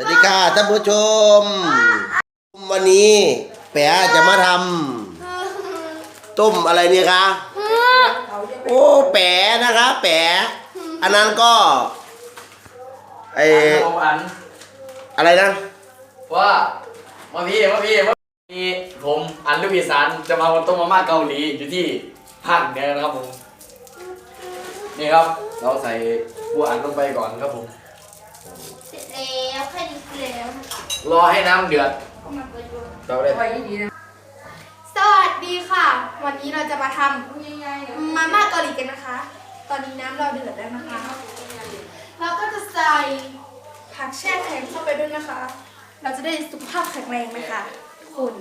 สวัสดีค่ะท่านผู้ชม วันนี้แปะจะมาทำต้มอะไรเนี่ยคะโอ้แปะนะคะ แปะอันนั้นก็ไอผมอันอะไรนะว่ามาพี่มาพี่มาพี่ผมอันลูกอีสานจะมาวันต้มมาม่าเกาหลีอยู่ที่ภาคเหนือนะครับผมนี่ครับ เราใส่ปูอันลงไปก่อนครับผมเสร็จ แล้วแค่นี้แล้วนะคะรอให้น้ำเดือดก็มาเปิดดูเราได้สวัสดีค่ะ วันนี้เราจะมาทำมาม่าเกาหลีกันนะคะ ตอนนี้น้ำเราเดือดแล้วนะคะ เราก็จะใส่ผักแช่แข็งเข้าไปด้วยนะคะ เราจะได้สุขภาพแข็งแรงไหมคะคุณ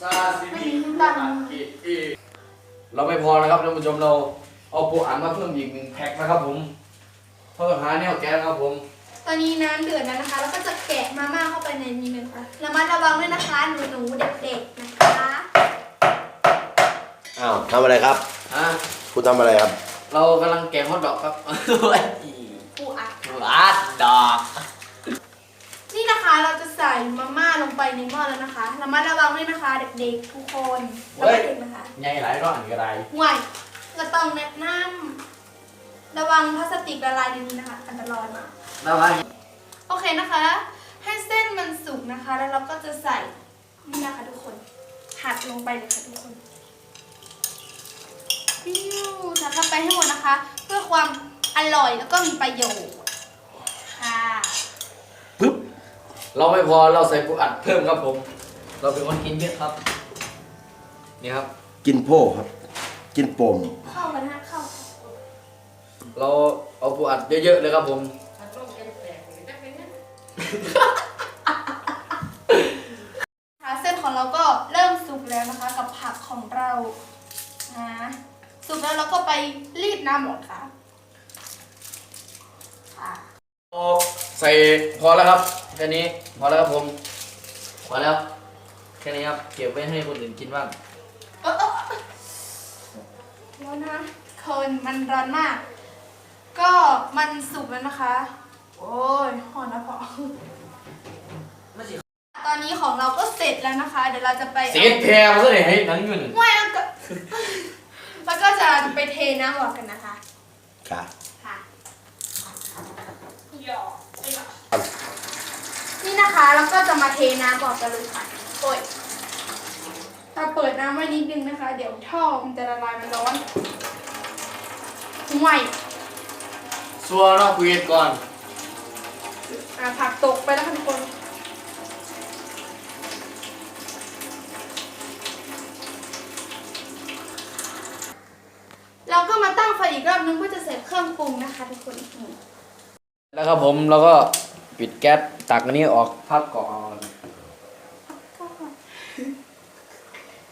ซาซิมิเราไม่พอนะครับท่านผู้ชมเราเอาปูอันมาเพิ่มอีกหนึ่งแพ็คนะครับผมเพื่อหาแนวแก๊สครับผมตอนนี้น้ำเดือดแล้วนะคะเราก็จะแกะมาม่าเข้าไปในนี้เลยค่ะระมัดระวังด้วยนะคะหนูหนูๆเด็กๆนะคะ อ้าวทำอะไรครับ อะคุณทำอะไรครับ เรากำลังแกงฮอทดอกครับปูอัดปูอัดดอกนี่นะคะเราจะใส่มาม่าลงไปในหม้อแล้วนะคะระมัดระวังด้วยนะคะ เด็กๆทุกคนแล้วก็เด็กนะคะใหญ่หลายร้อนก็ได้ห่วยก็ต้องแนะนำ ระวังพลาสติกละลายในนี้นะคะ อันตรายมากแล้วไงโอเคนะคะ ให้เส้นมันสุกนะคะ แล้วเราก็จะใส่นี่นะคะทุกคนหัดลงไปเลยค่ะทุกคนปิ้วสับเข้าไปให้หมดนะคะ เพื่อความอร่อยแล้วก็มีประโยชน์ค่ะปึ๊บเราไม่พอเราใส่ปูอัดเพิ่มครับผม เราเป็นคนกินเยอะครับ นี่ครับ กินโพ่ครับ กินปมเข้ากันนะ เข้าเราเอาปูอัดเยอะๆเลยครับผมค่ะเส้นของเราก็เริ่มสุกแล้วนะคะ กับผักของเรานะสุกแล้วเราก็ไปรีดน้ำหมดค่ะค่ะเราใส่พอแล้วครับแค่นี้พอแล้วครับผมพอแล้วแค่นี้ครับเก็บไว้ให้คนอื่นกินบ้างเออเออร้อนนะคนมันร้อนมาก ก็มันสุกแล้วนะคะ โอ้ยหอนนะพอตอนนี้ของเราก็เสร็จแล้วนะคะ เดี๋ยวเราจะไปเสียแพรมาซะหน่อยให้หนังเงินไม่แล้วก็ แล้วก็จะไปเทน้ำออกกันนะคะ ค่ะค่ะหยอกนี่นะคะ แล้วก็จะมาเทน้ำออกกันเลยค่ะโอ้ยถ้าเปิดน้ำไว้นิดนึงนะคะ เดี๋ยวท่อมันจะละลายมันร้อนห่วย ซัวนอกคุยก่อน อะผักตกไปแล้วค่ะทุกคน เราก็มาตั้งไฟอีกรอบนึงเพื่อจะใส่เครื่องปรุงนะคะทุกคนอืมแล้วครับผมเราก็ปิดแก๊สตักอันนี้ออกพักก่อน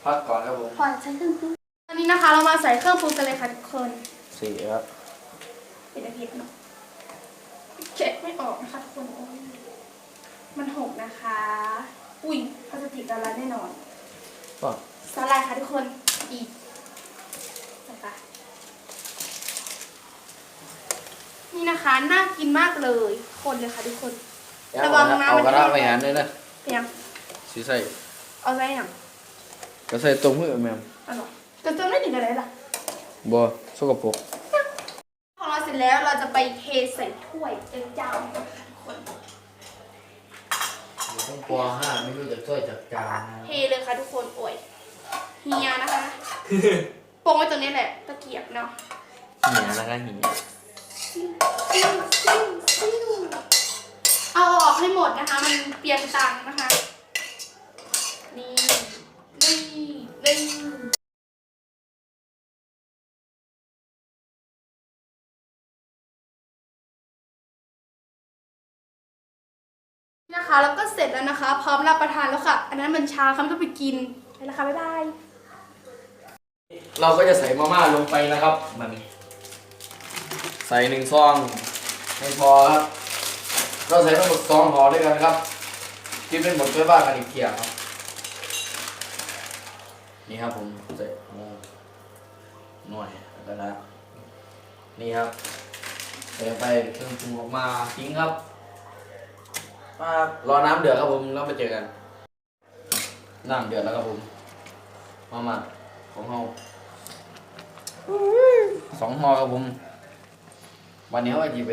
พักก่อนครับผม พอใช้เครื่องปรุงตอนนี้นะคะเรามาใส่เครื่องปรุงกันเลยค่ะทุกคน สี่ครับ ปิดอาทิตย์เนาะเช็ดไม่ออกนะคะทุกคนโอ้ยมันหกนะคะ อุ้ยพลาสติกละลายแน่นอนก็สาลายค่ะทุกคนอีกนะคะนี่นะคะน่ากินมากเลยคนเลยค่ะทุกคน ระวังนะเอามันกระจะดาษไม่ไปหารด้วยนะเพียงสีใส่เอาไว้อย่างก็ใส่ตรงมือแมมอร่อยจะจนไม่ถึงอะไรล่ะบัวสกปรก ของเราเสร็ จแล้วเราจะไปเทใส่ถ้วยเต็มจานนะคะทุกคนต้องปอห้าไม่รู้จะช่วยจัดการเทเลยค่ะทุกคนโอ้ยเฮียนะคะโปงไว้ตรงนี้แหละตะเกียบเนาะเหี่ยนะคะเหี่ยเอาออกให้หมดนะคะ มันเปลียนตังค์นะคะ นะคะแล้วก็เสร็จแล้วนะคะ พร้อมรับประทานแล้วค่ะ อันนั้นมันชาค่ะไม่ต้องไปกินไปแล้วค่ะบ๊ายบายเราก็จะใส่มาม่าลงไปนะครับมันใส่หนึ่งซองไม่พอครับเราใส่ทั้งหมดสองห่อด้วยกันครับคิดเป็นหมดด้วยบ้านกันอีกเทียครับ นี่ครับผมใส่หน่วยแล้วนะนี่ครับใส่ไปเครื่องปรุงออกมาทิ้งครับ มารอน้ำเดือดครับผมแล้วมาเจอกัน น้ำเดือดแล้วครับผม มามาของเฮาสองห่อครับผม วันนี้เขาจะไป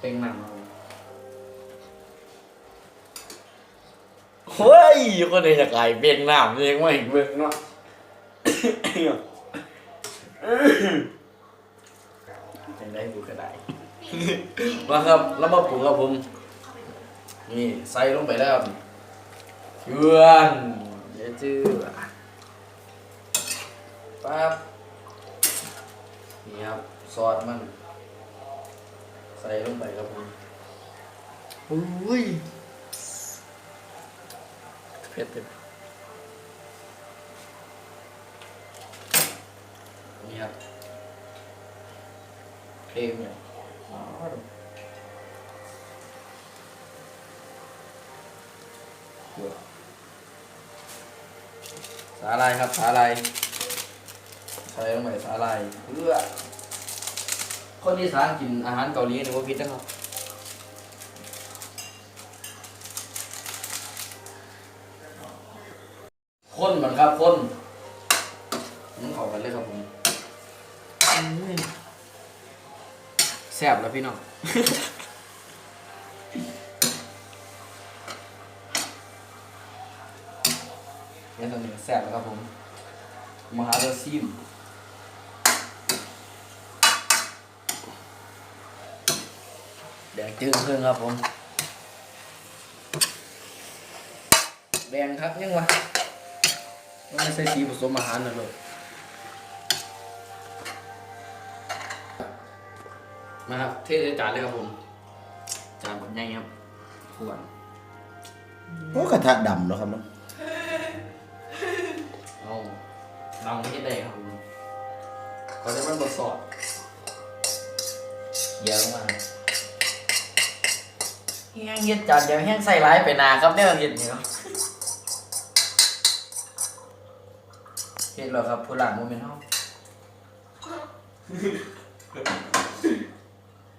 เป็นหนังครับผมเฮ้ยคนเดียวจะกลายเป็นน้ำเองไม่เบิ่งเนาะยังได้บุกกระได มาครับแล้วมาปรุงครับผม นี่ใส่ลงไปแล้วครับเชื่อนเดี๋ยวจื้อปั๊บนี่ครับซอสมัน ใส่ลงไปครับผมอุ้ยเผ็ดเผ็ดนี่ครับเค็มเนี่ย อ๋อสาลายครับสาลายใส่ลงไปสาลายเพื่อคนที่สานกินอาหารเกาหลีหนี่ว่าพิษนะครับคนเหมือนครับคนมันเข้ากันเลยครับผมอื้อ แซ่บแล้วพี่น้องเนี่ยตอนนี้แซ่บแล้วครับผมมาหาเรือซิมแดงจึ้งขึ้นครับผม แดงครับยังวะไม่ใช่สีผสมอาหารนะเลย มาครับ เทใส่จานเลยครับผม จานแบบใหญ่ครับขวดโอ้กระทะดำเนาะครับเนาะเอาดังไม่ได้ครับผมเขาจะมันบดสอดเยอะมากแห้งเย็ดจานเดียวแห้งใส่ร้ายไปนาครับเนี่ยเย็ดเหนียวเห็นแล้วครับผู้หลังโมเมนต์เฮา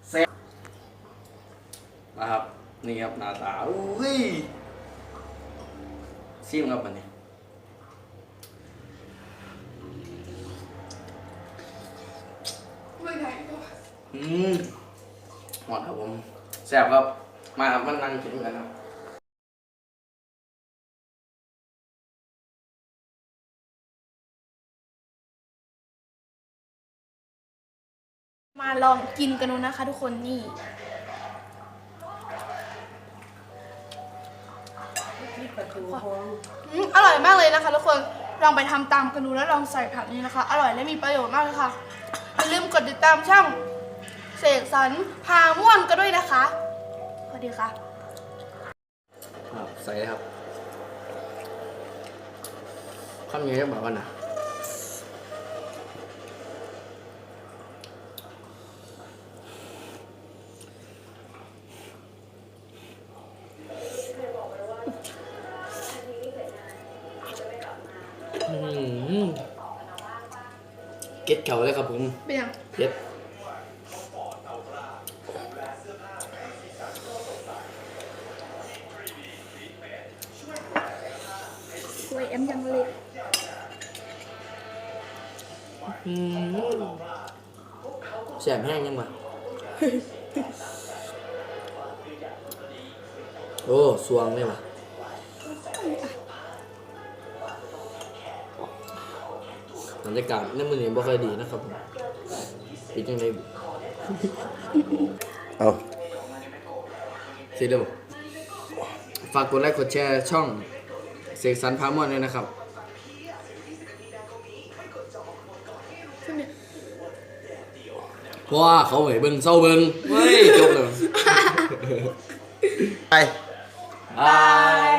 เซ็ มาครับนี่ครับหน้าตาอุ้ยซิมครับอันนี้ไม่ไหนอืมหมดครับผมแซ่บครับมาครับมันนั่งกินกันครับมาลองกินกันดูนะคะทุกคนนี่ อืมอร่อยมากเลยนะคะทุกคนลองไปทำตามกันดูแล้วลองใส่ผักนี้นะคะ อร่อยและมีประโยชน์มากเลยค่ะอย่าลืมกดติดตามช่องเสกสรรพาม่วนกันด้วยนะคะสวัสดีค่ะ ครับใส่เลยครับข้ามยังไงบอกว่านะ เก็ดเก่าเลยครับผมเป็นยังเผ็ดกล้วยเอ็มยังเล็กอืมแสบแห้งยังวะโอ้ สวงเลยวะ บรรยากาศในมือนี้บ่ค่อยดีนะครับผมปิดยังไงเอาสิเดียวฝากกดไลค์กดแชร์ช่องเสกสรรพามอนด้วยนะครับ เพราะว่าเขาเหมยเบิ่งเศร้าเบิ่งเฮ้ยจบเลย ไป บาย